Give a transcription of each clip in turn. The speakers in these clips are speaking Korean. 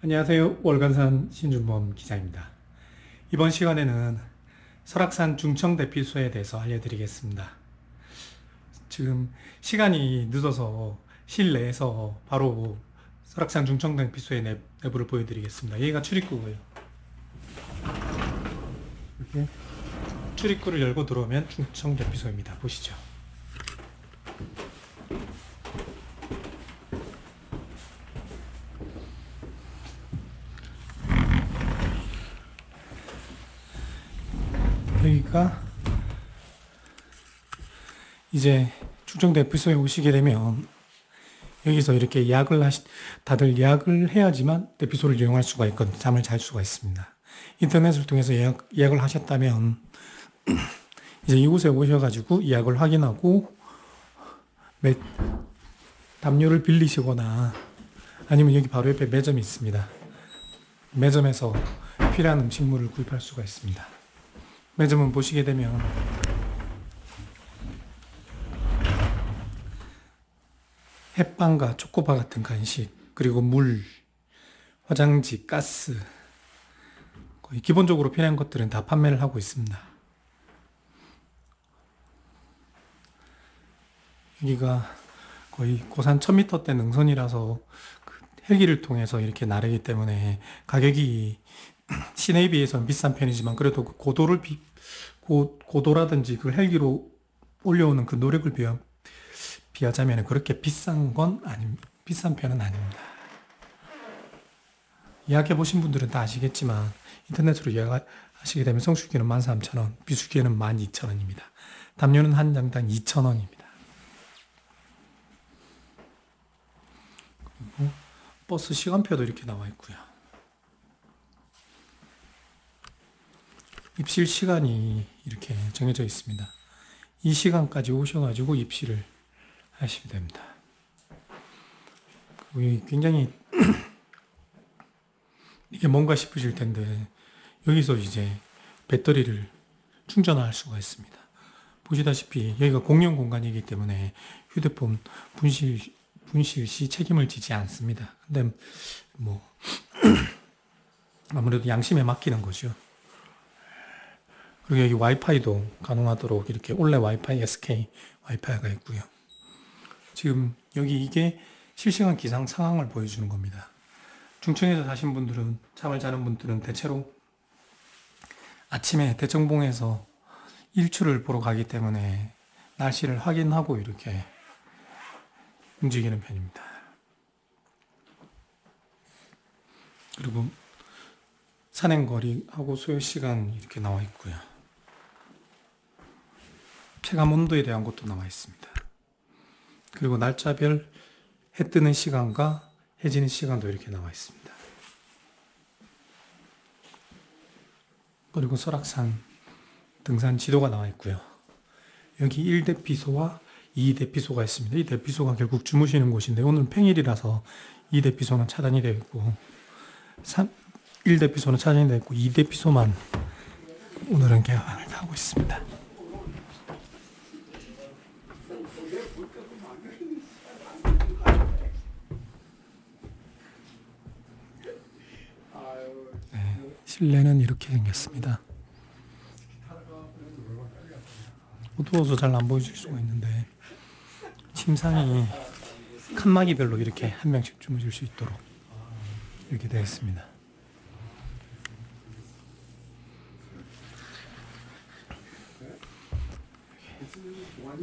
안녕하세요. 월간산 신준범 기자입니다. 이번 시간에는 설악산 중청 대피소에 대해서 알려드리겠습니다. 지금 시간이 늦어서 실내에서 바로 설악산 중청 대피소의 내, 내부를 보여드리겠습니다. 여기가 출입구고요. 이렇게 출입구를 열고 들어오면 중청 대피소입니다. 보시죠. 여기가 이제 충청 대피소에 오시게 되면 여기서 이렇게 예약을 하시 다들 예약을 해야지만 대피소를 이용할 수가 있거든요. 잠을 잘 수가 있습니다. 인터넷을 통해서 예약, 예약을 하셨다면 이제 이곳에 오셔가지고 예약을 확인하고 매, 담요를 빌리시거나 아니면 여기 바로 옆에 매점이 있습니다. 매점에서 필요한 음식물을 구입할 수가 있습니다. 매점은 보시게 되면 햇빵과 초코바 같은 간식 그리고 물, 화장지, 가스 거의 기본적으로 필요한 것들은 다 판매를 하고 있습니다. 여기가 거의 고산 1000m대 능선이라서 그 헬기를 통해서 이렇게 나르기 때문에 가격이 시내에 비해서는 비싼 편이지만 그래도 그 고도를 비, 고, 고도라든지 그 헬기로 올려오는 그 노력을 비하, 비하자면 그렇게 비싼 건 아님, 비싼 편은 아닙니다. 예약해 보신 분들은 다 아시겠지만 인터넷으로 예약하시게 되면 성수기는 13,000원, 비수기에는 12,000원입니다. 담요는 한 장당 2,000원입니다. 그리고 버스 시간표도 이렇게 나와 있고요. 입실 시간이 이렇게 정해져 있습니다. 이 시간까지 오셔가지고 입실을 하시면 됩니다. 굉장히 이게 뭔가 싶으실 텐데 여기서 이제 배터리를 충전할 수가 있습니다. 보시다시피 여기가 공용 공간이기 때문에 휴대폰 분실 분실 시 책임을 지지 않습니다. 근데 뭐 아무래도 양심에 맡기는 거죠. 그리고 여기 와이파이도 가능하도록 이렇게 올레 와이파이 SK 와이파이가 있고요. 지금 여기 이게 실시간 기상 상황을 보여주는 겁니다. 중청에서 사신 분들은 잠을 자는 분들은 대체로 아침에 대청봉에서 일출을 보러 가기 때문에 날씨를 확인하고 이렇게 움직이는 편입니다. 그리고 산행거리하고 소요 시간 이렇게 나와 있고요. 체감 온도에 대한 것도 나와 있습니다. 그리고 날짜별 해 뜨는 시간과 해 지는 시간도 이렇게 나와 있습니다. 그리고 설악산 등산 지도가 나와 있고요. 여기 1대피소와 2대피소가 있습니다. 이 대피소가 결국 주무시는 곳인데 오늘 평일이라서 2대피소는 차단이 되어 있고 3, 1대피소는 차단이 되어 있고 2대피소만 오늘은 개방을 하고 있습니다. 실내는 이렇게 생겼습니다. 어두워서 잘 안 보이실 수가 있는데 침상이 칸막이별로 이렇게 한 명씩 주무실 수 있도록 이렇게 되어 있습니다.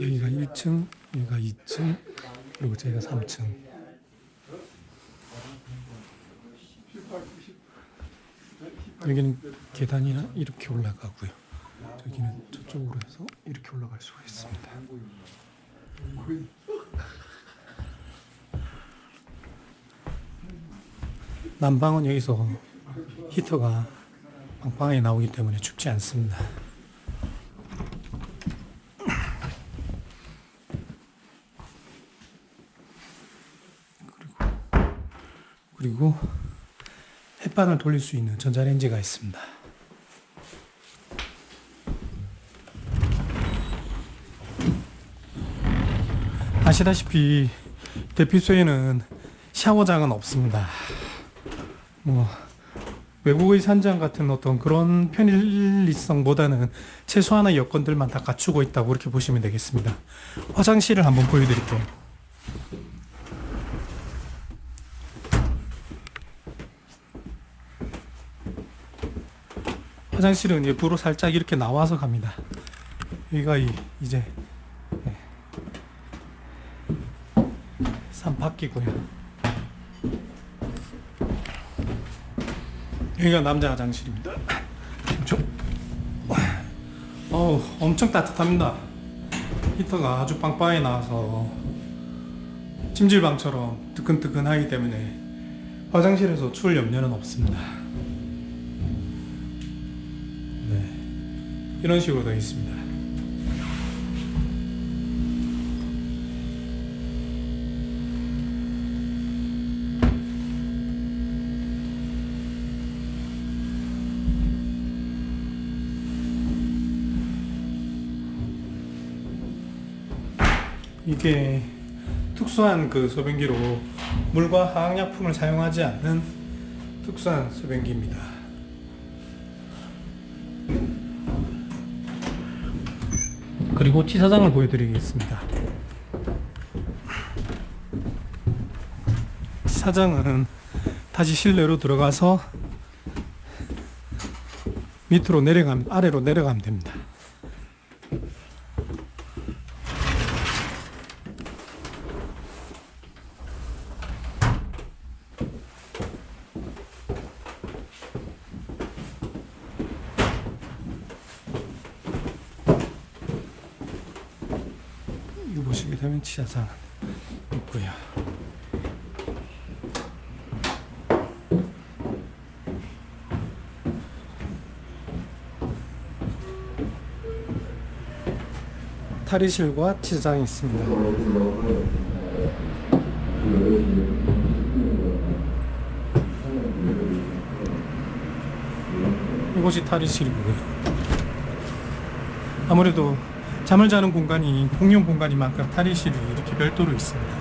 여기가 1층, 여기가 2층, 그리고 저희가 3층. 여기는 계단이나 이렇게 올라가고요. 저기는 저쪽으로 해서 이렇게 올라갈 수가 있습니다. 난방은 여기서 히터가 빵빵하게 나오기 때문에 춥지 않습니다. 그리고 그리고 햇반을 돌릴 수 있는 전자레인지가 있습니다. 아시다시피 대피소에는 샤워장은 없습니다. 뭐 외국의 산장 같은 어떤 그런 편리성보다는 최소한의 여건들만 다 갖추고 있다고 그렇게 보시면 되겠습니다. 화장실을 한번 보여드릴게요. 화장실은 예부로 살짝 이렇게 나와서 갑니다. 여기가 이, 이제 예. 산 바뀌고요. 여기가 남자 화장실입니다. 저, 어우, 엄청 따뜻합니다. 히터가 아주 빵빵하게 나와서 찜질방처럼 뜨끈뜨끈하기 때문에 화장실에서 추울 염려는 없습니다. 이런 식으로 되어 있습니다. 이게 특수한 그 소변기로 물과 화학약품을 사용하지 않는 특수한 소변기입니다. 그리고 치사장을 보여드리겠습니다. 치사장은 다시 실내로 들어가서 밑으로 내려가면 아래로 내려가면 됩니다. 보시게 되면 치사장 있고요. 탈의실과 치사장이 있습니다. 이곳이 탈의실이고요. 아무래도 잠을 자는 공간이 공용 공간인 만큼 탈의실이 이렇게 별도로 있습니다.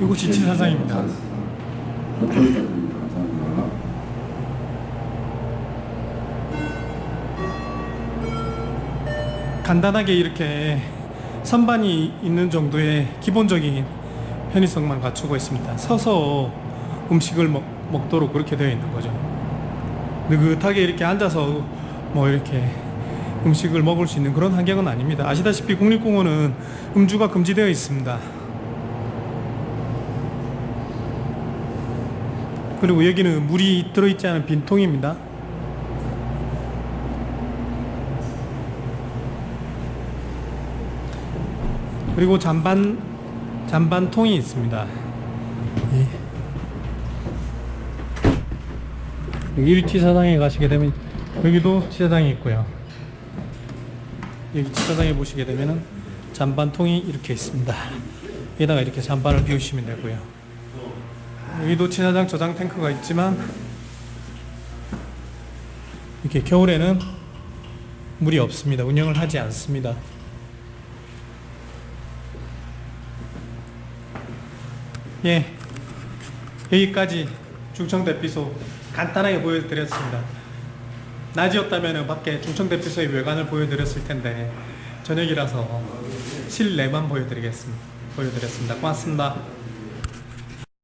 이곳이 치사장입니다. 간단하게 이렇게 선반이 있는 정도의 기본적인 편의성만 갖추고 있습니다. 서서 음식을 먹, 먹도록 그렇게 되어 있는 거죠. 느긋하게 이렇게 앉아서 뭐 이렇게 음식을 먹을 수 있는 그런 환경은 아닙니다. 아시다시피 국립공원은 음주가 금지되어 있습니다. 그리고 여기는 물이 들어있지 않은 빈통입니다. 그리고 잔반 잔반통이 있습니다. 예. 여기 1치 사장에 가시게 되면 여기도 치사장이 있고요. 여기 치사장에 보시게 되면은 잔반통이 이렇게 있습니다. 여기다가 이렇게 잔반을 비우시면 되고요. 여기도 치사장 저장 탱크가 있지만 이렇게 겨울에는 물이 없습니다. 운영을 하지 않습니다. 예, 여기까지 중청대피소 간단하게 보여드렸습니다. 낮이었다면 밖에 중청대피소의 외관을 보여드렸을 텐데 저녁이라서 실내만 보여드리겠습니다. 보여드렸습니다. 고맙습니다.